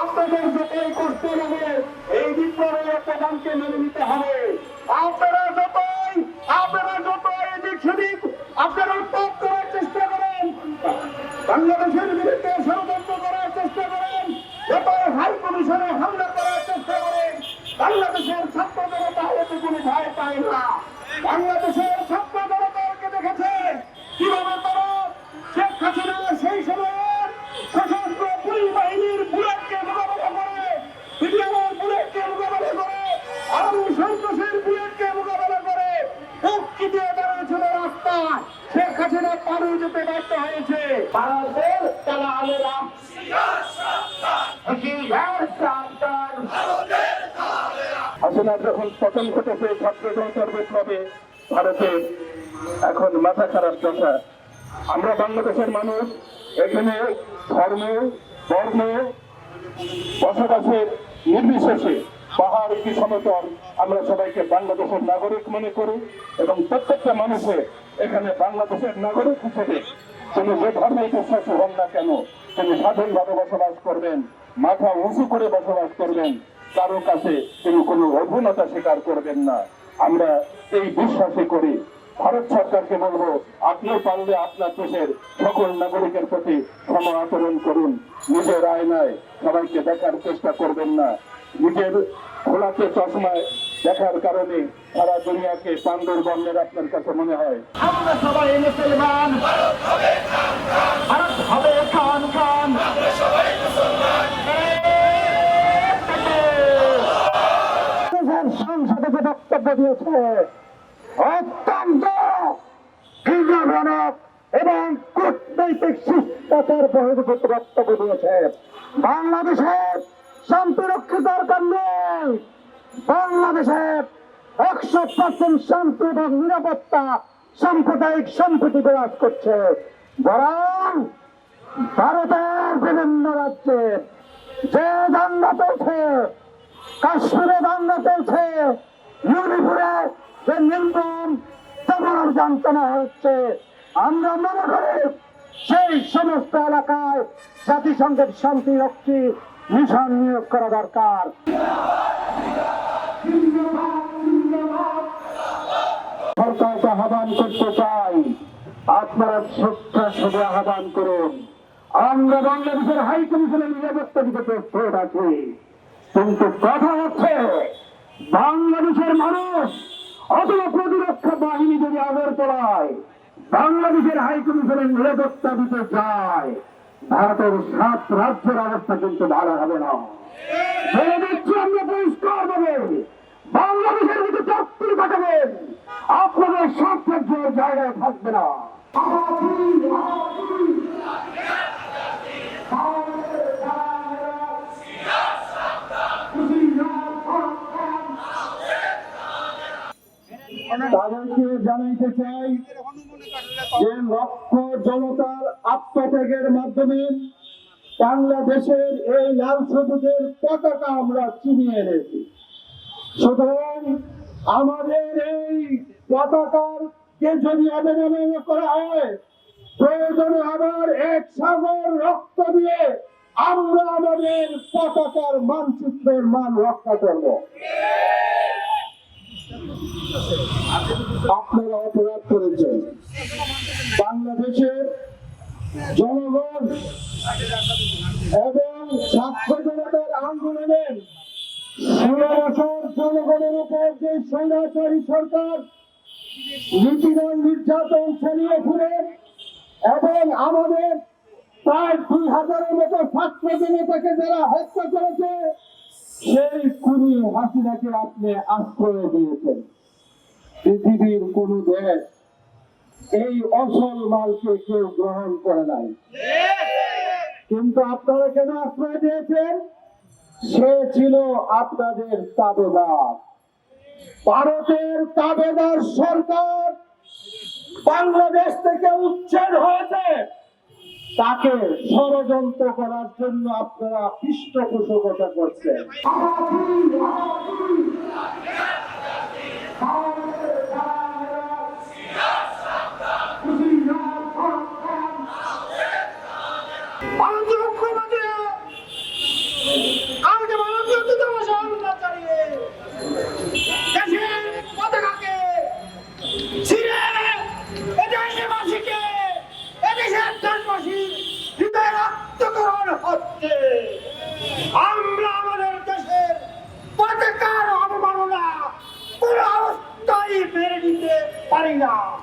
আপনাদের যেটাই করতে হবে এই বিপ্লবের প্রধানকে মেনে নিতে হবে। আপনারা বাধ্য হয়েছে। ভারতের মানুষ, এখানে ধর্ম, বর্ণ, বসবাসের নির্বিশেষে পাহাড় কি সমতল। আমরা সবাইকে বাংলাদেশের নাগরিক মনে করি এবং প্রত্যেকটা মানুষের এখানে বাংলাদেশের নাগরিক হিসেবে তিনি যে ধর্মেই বিশ্বাসী হন না কেন তিনি স্বাধীনভাবে বসবাস করবেন, মাথা উঁচু করে বসবাস করবেন, কারও কাছে তিনি কোনো অভুনতা স্বীকার করবেন না। আমরা এই বিশ্বাসে করি। ভারত সরকারকে বলব, আপনি পারলে আপনার দেশের সকল নাগরিকের প্রতি সম আচরণ করুন। নিজের আয়নায় সবাইকে দেখার চেষ্টা করবেন না। নিজের খোলাতে চশমায় দেখার কারণে সারা দুনিয়াকে পাণ্ডুর বর্ণের আপনার কাছে মনে হয়। আমরা সবাই মুসলমান। ভারত হবে খান খান। সংসদে যে বক্তব্য দিয়েছে অত্যন্ত ঘৃণাজনক এবং কূটনৈতিক শিষ্টাচার বহির্ভূত বক্তব্য দিয়েছে। বাংলাদেশের শান্তি রক্ষিত দরকার বাংলাদেশের একশো পার্সেন্ট শান্তি এবং নিরাপত্তা সাম্প্রদায়িক সম্প্রীতি বিরাজ করছে। বরং ভারতের বিভিন্ন রাজ্যে যে দাঙ্গা চলছে, কাশ্মীরে দাঙ্গা চলছে, মণিপুরে যে নির্মম তেমন যন্ত্রণা হচ্ছে, আমরা মনে করি সেই সমস্ত এলাকায় জাতিসংঘের শান্তি রক্ষী মিশন নিয়োগ করা দরকার। সরকারকে আহ্বান করতে চাই। আপনারা শ্রদ্ধা সবে আহ্বান করুন। আমরা বাংলাদেশের হাই কমিশনের নিরাপত্তা দিতে প্রস্তুত আছি। কিন্তু কথা হচ্ছে, বাংলাদেশের মানুষ অথবা প্রতিরক্ষা বাহিনী যদি আগরতলায় বাংলাদেশের হাই কমিশনের নিরাপত্তা দিতে যায় ভারতের সাত রাজ্যের অবস্থা কিন্তু ভালো হবে না। বলে দিচ্ছি, আমরা পরিষ্কার ভাবে বাংলাদেশের চাকরি পাঠাবেন আপনাদের রাজ্যের জায়গায় থাকবে না। তাদেরকে জানাইতে চাই যে লক্ষ জনতার আত্মত্যাগের মাধ্যমে বাংলাদেশের এই লাল সবুজের পতাকা আমরা চিনিয়ে এনেছি। সুতরাং আমাদের এই পতাকার কে যদি অবমাননা করা হয়। প্রয়োজনে আবার এক সাগর রক্ত দিয়ে আমরা আমাদের পতাকার মানচিত্রের মান রক্ষা করব। আপনারা অপরাধ করেছেন। বাংলাদেশের জনগণ এবং ছাত্র জনতার আন্দোলনের জনগণের উপর যে সরকার নীতিগণ নির্যাতন চালিয়েছিল এবং আমাদের প্রায় দুই হাজারের মতো যারা হত্যা করেছে, সেই খুনি হাসিনাকে আপনি আশ্রয় দিয়েছেন। পৃথিবীর কোন দেশ এই অসল মালকে কেউ গ্রহণ করে নাই। কিন্তু আপনারা কেন আশ্রয় দিয়েছেন? সে ছিল আপনাদের তাবেদার। ভারতের তাবেদার সরকার বাংলাদেশ থেকে উচ্ছেদ হয়েছে। তাকে ষড়যন্ত্র করার জন্য আপনারা পৃষ্ঠপোষকতা করছেন। 哎呀